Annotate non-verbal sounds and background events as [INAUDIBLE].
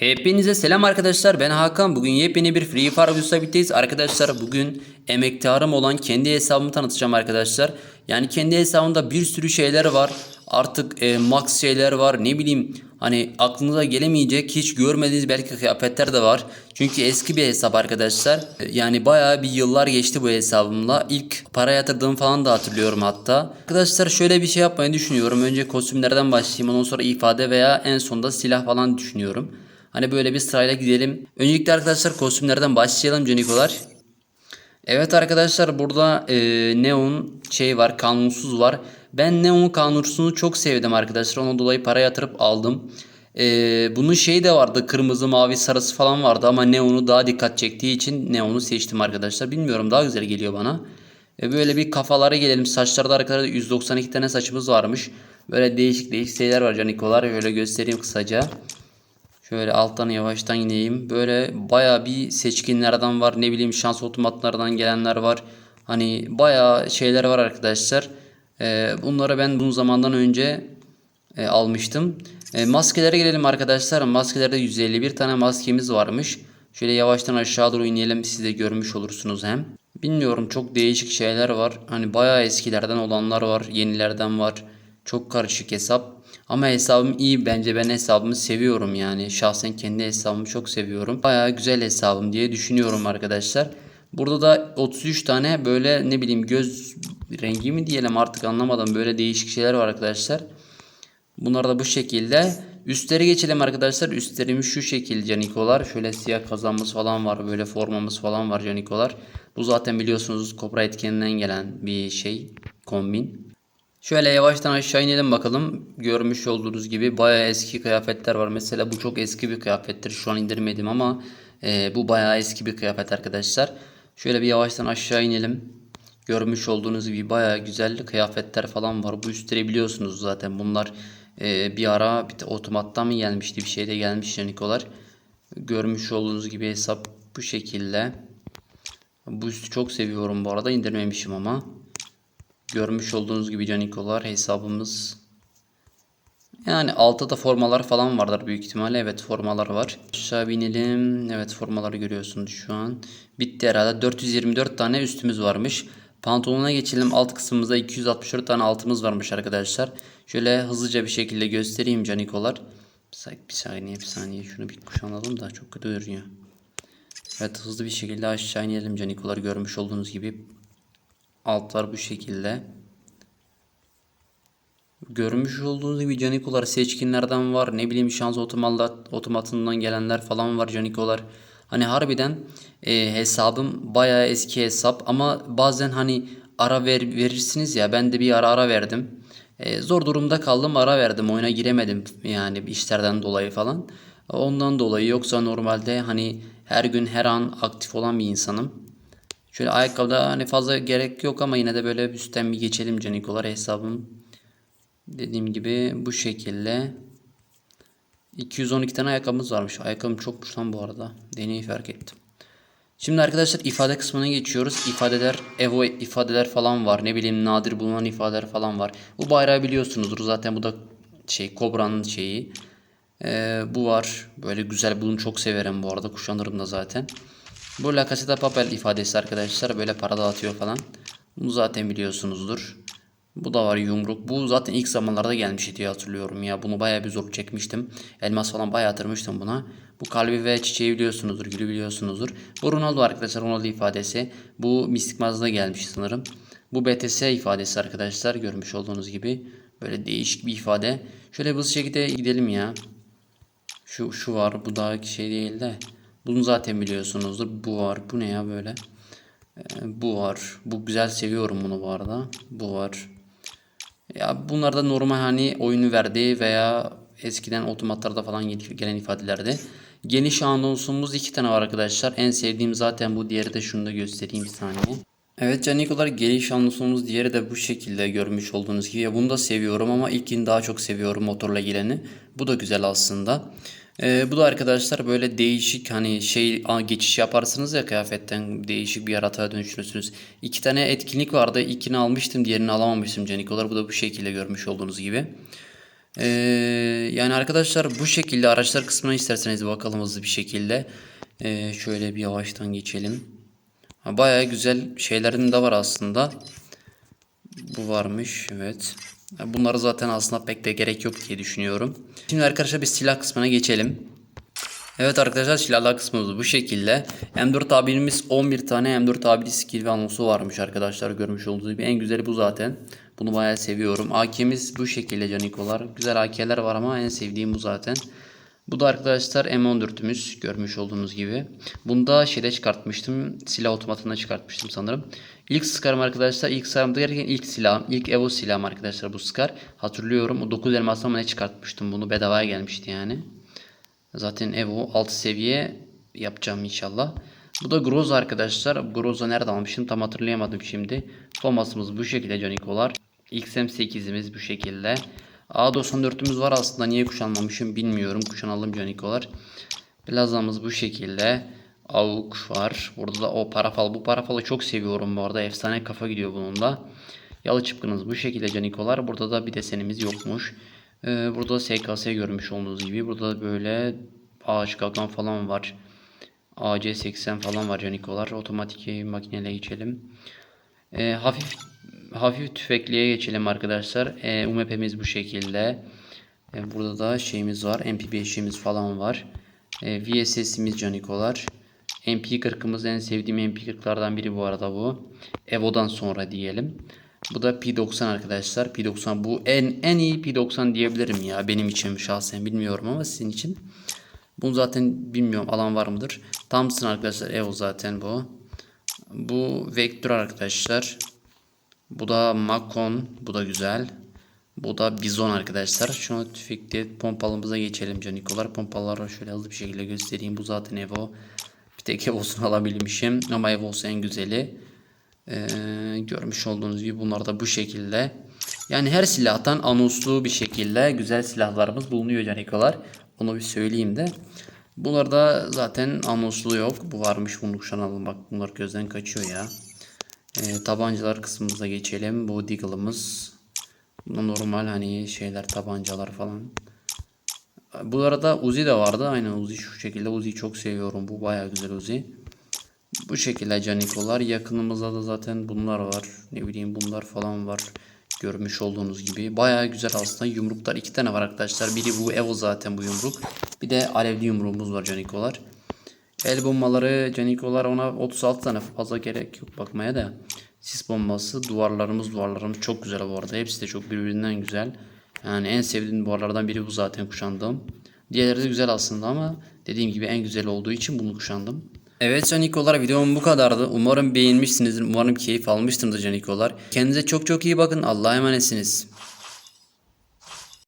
Hepinize selam arkadaşlar. Ben Hakan. Bugün yepyeni bir Free Fire birlikteyiz. Arkadaşlar bugün emektarım olan kendi hesabımı tanıtacağım arkadaşlar. Yani kendi hesabımda bir sürü şeyler var. Artık e, max şeyler var. Ne bileyim hani aklınıza gelemeyecek hiç görmediğiniz belki kıyafetler de var. Çünkü eski bir hesap arkadaşlar. E, yani bayağı bir yıllar geçti bu hesabımla. İlk para yatırdığım falan da hatırlıyorum hatta. Arkadaşlar şöyle bir şey yapmayı düşünüyorum. Önce kostümlerden başlayayım ondan sonra ifade veya en sonunda silah falan düşünüyorum Hani böyle bir sırayla gidelim. Öncelikle arkadaşlar kostümlerden başlayalım Canikolar. Evet arkadaşlar burada e, Neon şey var kanunsuz var. Ben Neon kanunsuzunu çok sevdim arkadaşlar. Ona dolayı para yatırıp aldım. E, bunun şeyi de vardı kırmızı mavi sarısı falan vardı ama Neon'u daha dikkat çektiği için Neon'u seçtim arkadaşlar. Bilmiyorum daha güzel geliyor bana. E, böyle bir kafalara gelelim. Saçlarda arkadaşlar 192 tane saçımız varmış. Böyle değişik değişik şeyler var Canikolar. Şöyle göstereyim kısaca. Şöyle alttan yavaştan ineyim. Böyle baya bir seçkinlerden var. Ne bileyim şans otomatlardan gelenler var. Hani baya şeyler var arkadaşlar. Ee, bunları ben bunun zamandan önce e, almıştım. E, maskelere gelelim arkadaşlar. Maskelerde 151 tane maskemiz varmış. Şöyle yavaştan aşağı doğru inelim. Siz de görmüş olursunuz hem. Bilmiyorum çok değişik şeyler var. Hani baya eskilerden olanlar var. Yenilerden var. Çok karışık hesap. Ama hesabım iyi bence ben hesabımı seviyorum yani. Şahsen kendi hesabımı çok seviyorum. Baya güzel hesabım diye düşünüyorum arkadaşlar. Burada da 33 tane böyle ne bileyim göz rengi mi diyelim artık anlamadım. Böyle değişik şeyler var arkadaşlar. Bunlar da bu şekilde. Üstleri geçelim arkadaşlar. Üstlerimiz şu şekilde canikolar. Şöyle siyah kazanımız falan var. Böyle formamız falan var canikolar. Bu zaten biliyorsunuz Cobra etkeninden gelen bir şey. Kombin. Şöyle yavaştan aşağı inelim bakalım. Görmüş olduğunuz gibi bayağı eski kıyafetler var. Mesela bu çok eski bir kıyafettir. Şu an indirmedim ama e, bu bayağı eski bir kıyafet arkadaşlar. Şöyle bir yavaştan aşağı inelim. Görmüş olduğunuz gibi bayağı güzel kıyafetler falan var. Bu üstleri biliyorsunuz zaten. Bunlar e, bir ara bir otomattan mı gelmişti bir şey de gelmiş Janikolar. Görmüş olduğunuz gibi hesap bu şekilde. Bu üstü çok seviyorum bu arada. indirmemişim ama. Görmüş olduğunuz gibi canikolar hesabımız. Yani altta da formalar falan vardır büyük ihtimalle. Evet formalar var. Aşağı binelim. Evet formaları görüyorsunuz şu an. Bitti herhalde. 424 tane üstümüz varmış. Pantolona geçelim. Alt kısmımızda 264 tane altımız varmış arkadaşlar. Şöyle hızlıca bir şekilde göstereyim canikolar. Bir saniye bir saniye. Şunu bir kuşanalım da çok kötü görünüyor. Evet hızlı bir şekilde aşağı inelim canikolar. Görmüş olduğunuz gibi Altlar bu şekilde. Görmüş olduğunuz gibi canikolar seçkinlerden var. Ne bileyim şans otomat, otomatından gelenler falan var canikolar. Hani harbiden e, hesabım bayağı eski hesap ama bazen hani ara ver, verirsiniz ya ben de bir ara ara verdim. E, zor durumda kaldım ara verdim oyuna giremedim yani işlerden dolayı falan. Ondan dolayı yoksa normalde hani her gün her an aktif olan bir insanım. Şöyle ayakkabıda hani fazla gerek yok ama yine de böyle üstten bir geçelim canikolar hesabım. Dediğim gibi bu şekilde. 212 tane ayakkabımız varmış. Ayakkabım çokmuş lan bu arada. Deneyi fark ettim. Şimdi arkadaşlar ifade kısmına geçiyoruz. İfadeler, Evo ifadeler falan var. Ne bileyim nadir bulunan ifadeler falan var. Bu bayrağı biliyorsunuzdur. Zaten bu da şey Kobra'nın şeyi. Ee, bu var. Böyle güzel bunu çok severim bu arada. Kuşanırım da zaten. Bu La Casa Papel ifadesi arkadaşlar. Böyle para dağıtıyor falan. Bunu zaten biliyorsunuzdur. Bu da var yumruk. Bu zaten ilk zamanlarda gelmişti diye hatırlıyorum ya. Bunu bayağı bir zor çekmiştim. Elmas falan bayağı yatırmıştım buna. Bu kalbi ve çiçeği biliyorsunuzdur. Gülü biliyorsunuzdur. Bu Ronaldo arkadaşlar. Ronaldo ifadesi. Bu mistik mağazada gelmiş sanırım. Bu BTS ifadesi arkadaşlar. Görmüş olduğunuz gibi. Böyle değişik bir ifade. Şöyle hızlı şekilde gidelim ya. Şu, şu var. Bu daha şey değil de. Bunu zaten biliyorsunuzdur. Bu var. Bu ne ya böyle? Ee, bu var. Bu güzel seviyorum bunu bu arada. Bu var. Ya bunlar da normal hani oyunu verdiği veya eskiden otomatlarda falan gelen ifadelerde. Geniş anonsumuz iki tane var arkadaşlar. En sevdiğim zaten bu. Diğeri de şunu da göstereyim bir saniye. Evet canik olarak geniş anonsumuz diğeri de bu şekilde görmüş olduğunuz gibi. Bunu da seviyorum ama ilkini daha çok seviyorum motorla geleni. Bu da güzel aslında. Ee, bu da arkadaşlar böyle değişik hani şey geçiş yaparsınız ya kıyafetten değişik bir yaratığa dönüşürsünüz. İki tane etkinlik vardı. İlkini almıştım diğerini alamamıştım canikolar. Bu da bu şekilde görmüş olduğunuz gibi. Ee, yani arkadaşlar bu şekilde araçlar kısmına isterseniz bakalım hızlı bir şekilde. Ee, şöyle bir yavaştan geçelim. Ha, Bayağı güzel şeylerin de var aslında. Bu varmış evet. Ya Bunları zaten aslında pek de gerek yok diye düşünüyorum. Şimdi arkadaşlar bir silah kısmına geçelim. Evet arkadaşlar silahlar kısmımız bu şekilde. M4 abimiz 11 tane M4 abili skill ve anonsu varmış arkadaşlar görmüş olduğunuz gibi. En güzeli bu zaten. Bunu bayağı seviyorum. AK'miz bu şekilde canikolar. Güzel AK'ler var ama en sevdiğim bu zaten. Bu da arkadaşlar M14'ümüz görmüş olduğunuz gibi. Bunda şeyde çıkartmıştım. Silah otomatında çıkartmıştım sanırım. İlk Scar'ım arkadaşlar. ilk Scar'ım derken ilk silahım. ilk Evo silahım arkadaşlar bu Scar. Hatırlıyorum. O 9 elmasla ne çıkartmıştım. Bunu bedavaya gelmişti yani. Zaten Evo 6 seviye yapacağım inşallah. Bu da Groza arkadaşlar. Groza nerede almışım tam hatırlayamadım şimdi. Thomas'ımız bu şekilde canikolar. XM8'imiz bu şekilde. A94'ümüz var aslında niye kuşanmamışım bilmiyorum. Kuşanalım canikolar. Plazamız bu şekilde. Avuk var. Burada da o parafal. Bu parafalı çok seviyorum bu arada. Efsane kafa gidiyor bunun da. Yalı çıpkınız bu şekilde canikolar. Burada da bir desenimiz yokmuş. Ee, burada da SKS görmüş olduğunuz gibi. Burada da böyle ağaç kalkan falan var. AC80 falan var canikolar. Otomatik makineyle geçelim. Ee, hafif hafif tüfekliye geçelim arkadaşlar. Ee, UMP'miz bu şekilde. Ee, burada da şeyimiz var. MP5'imiz falan var. Ee, VSS'imiz canikolar. MP40'ımız en sevdiğim MP40'lardan biri bu arada bu. Evo'dan sonra diyelim. Bu da P90 arkadaşlar. P90 bu en en iyi P90 diyebilirim ya benim için şahsen bilmiyorum ama sizin için. Bunu zaten bilmiyorum alan var mıdır? Thompson arkadaşlar Evo zaten bu. Bu Vector arkadaşlar. Bu da Macon. Bu da güzel. Bu da Bizon arkadaşlar. Şunu tüfekli pompalımıza geçelim canikolar. Pompaları şöyle hızlı bir şekilde göstereyim. Bu zaten Evo. Bir tek Evo'sunu [LAUGHS] alabilmişim. Ama Evo'su en güzeli. Ee, görmüş olduğunuz gibi bunlar da bu şekilde. Yani her silahtan anonslu bir şekilde güzel silahlarımız bulunuyor canikolar. Onu bir söyleyeyim de. Bunlarda zaten anonslu yok. Bu varmış bunu kuşanalım. Bak bunlar gözden kaçıyor ya. Ee, tabancalar kısmımıza geçelim. Bu Deagle'ımız. Normal hani şeyler tabancalar falan. Bu arada Uzi de vardı. Aynen Uzi şu şekilde. Uzi'yi çok seviyorum. Bu baya güzel Uzi. Bu şekilde canikolar. Yakınımızda da zaten bunlar var. Ne bileyim bunlar falan var. Görmüş olduğunuz gibi. Baya güzel aslında. Yumruklar iki tane var arkadaşlar. Biri bu Evo zaten bu yumruk. Bir de alevli yumruğumuz var canikolar. El bombaları canikolar ona 36 tane fazla gerek yok bakmaya da. Sis bombası duvarlarımız duvarlarımız çok güzel bu arada. Hepsi de çok birbirinden güzel. Yani en sevdiğim duvarlardan biri bu zaten kuşandığım. Diğerleri de güzel aslında ama dediğim gibi en güzel olduğu için bunu kuşandım. Evet canikolar videom bu kadardı. Umarım beğenmişsinizdir. Umarım keyif almışsınızdır canikolar. Kendinize çok çok iyi bakın. Allah'a emanetsiniz.